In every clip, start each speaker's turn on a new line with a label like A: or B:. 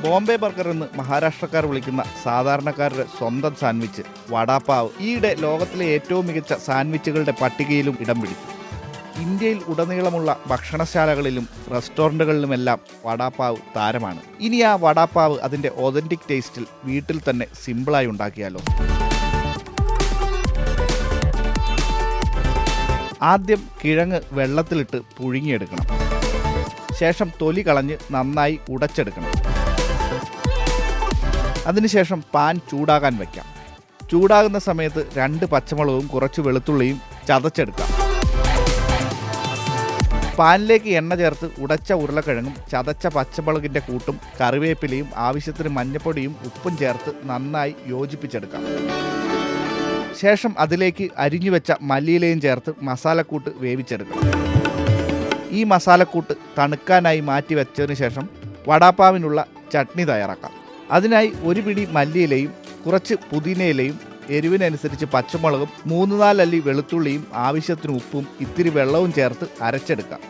A: Bombay burger എന്ന് മഹാരാഷ്ട്രക്കാർ വിളിക്കുന്ന സാധാരണക്കാരുടെ സ്വന്തം സാൻഡ്വിച്ച്. വടാപ്പാവ്. ഈയിടെ ലോകത്തിലെ ഏറ്റവും മികച്ച സാൻഡ്വിച്ചുകളുടെ പട്ടികയിലും ഇടം പിടിച്ചു. ഇന്ത്യയിൽ ഉടനീളമുള്ള ഭക്ഷണശാലകളിലും റെസ്റ്റോറന്റുകളിലുമെല്ലാം വടാപ്പാവ് താരമാണ്. ഇനി ആ വടാപ്പാവ് അതിന്റെ ഒതന്റിക് ടേസ്റ്റിൽ വീട്ടിൽ തന്നെ സിമ്പിളായി ഉണ്ടാക്കിയാലോ? ആദ്യം കിഴങ്ങ് വെള്ളത്തിലിട്ട് പുഴുങ്ങിയെടുക്കണം. ശേഷം തൊലി കളഞ്ഞ് നന്നായി ഉടച്ചെടുക്കണം. അതിനുശേഷം പാൻ ചൂടാകാൻ വയ്ക്കാം. ചൂടാകുന്ന സമയത്ത് രണ്ട് പച്ചമുളകും കുറച്ച് വെളുത്തുള്ളിയും ചതച്ചെടുക്കാം. പാനിലേക്ക് എണ്ണ ചേർത്ത് ഉടച്ച ഉരുളക്കിഴങ്ങും ചതച്ച പച്ചമുളകിന്റെ കൂട്ടും കറിവേപ്പിലയും ആവശ്യത്തിന് മഞ്ഞപ്പൊടിയും ഉപ്പും ചേർത്ത് നന്നായി യോജിപ്പിച്ചെടുക്കാം. ശേഷം അതിലേക്ക് അരിഞ്ഞു വെച്ച മല്ലിയിലയും ചേർത്ത് മസാലക്കൂട്ട് വേവിച്ചെടുക്കാം. ഈ മസാലക്കൂട്ട് തണുക്കാനായി മാറ്റി വെച്ചതിന് ശേഷം വടാപ്പാവിനുള്ള ചട്നി തയ്യാറാക്കാം. അതിനായി ഒരു പിടി മല്ലിയിലയും കുറച്ച് പുതിനയിലയും എരിവിനനുസരിച്ച് പച്ചമുളകും മൂന്ന് നാലല്ലി വെളുത്തുള്ളിയും ആവശ്യത്തിന് ഉപ്പും ഇത്തിരി വെള്ളവും ചേർത്ത് അരച്ചെടുക്കാം.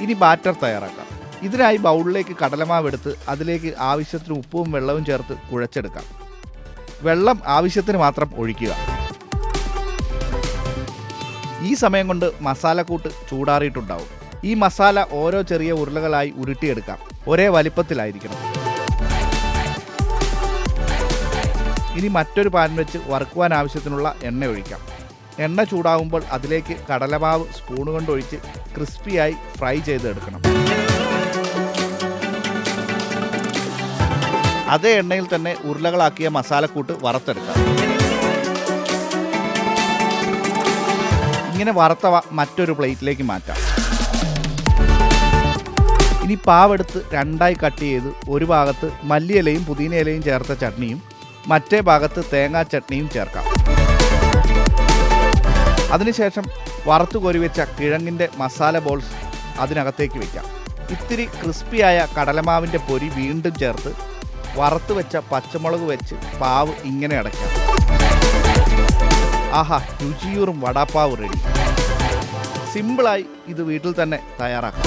A: ഇനി ബാറ്റർ തയ്യാറാക്കാം. ഇതിനായി ബൗളിലേക്ക് കടലമാവ് എടുത്ത് അതിലേക്ക് ആവശ്യത്തിന് ഉപ്പും വെള്ളവും ചേർത്ത് കുഴച്ചെടുക്കാം. വെള്ളം ആവശ്യത്തിന് മാത്രം ഒഴിക്കുക. ഈ സമയം കൊണ്ട് മസാലക്കൂട്ട് ചൂടാറിയിട്ടുണ്ടാവും. ഈ മസാല ഓരോ ചെറിയ ഉരുളകളായി ഉരുട്ടിയെടുക്കാം. ഒരേ വലിപ്പത്തിലായിരിക്കണം. ഇനി മറ്റൊരു പാൻ വെച്ച് വറുക്കുവാൻ ആവശ്യത്തിനുള്ള എണ്ണ ഒഴിക്കാം. എണ്ണ ചൂടാകുമ്പോൾ അതിലേക്ക് കടലമാവ് സ്പൂൺ കൊണ്ട് ഒഴിച്ച് ക്രിസ്പിയായി ഫ്രൈ ചെയ്തെടുക്കണം. അതേ എണ്ണയിൽ തന്നെ ഉരുളകളാക്കിയ മസാലക്കൂട്ട് വറുത്തെടുക്കാം. ഇങ്ങനെ വറുത്തവ മറ്റൊരു പ്ലേറ്റിലേക്ക് മാറ്റാം. ഇനി പാവെടുത്ത് രണ്ടായി കട്ട് ചെയ്ത് ഒരു ഭാഗത്ത് മല്ലിയിലയും പുതിനയിലയും ചേർത്ത ചട്നിയും മറ്റേ ഭാഗത്ത് തേങ്ങാ ചട്നിയും ചേർക്കാം. അതിനുശേഷം വറുത്തു കോരിവെച്ച കിഴങ്ങിന്റെ മസാല ബോൾസ് അതിനകത്തേക്ക് വയ്ക്കാം ഇത്തിരി ക്രിസ്പിയായ കടലമാവിന്റെ പൊരി വീണ്ടും ചേർത്ത് വറുത്ത് വെച്ച പച്ചമുളക് വെച്ച് പാവ് ഇങ്ങനെ അടയ്ക്കാം. ആഹാ രുചിയൂറും വടാപ്പാവ് റെഡി സിമ്പിളായി ഇത് വീട്ടിൽ തന്നെ തയ്യാറാക്കാം.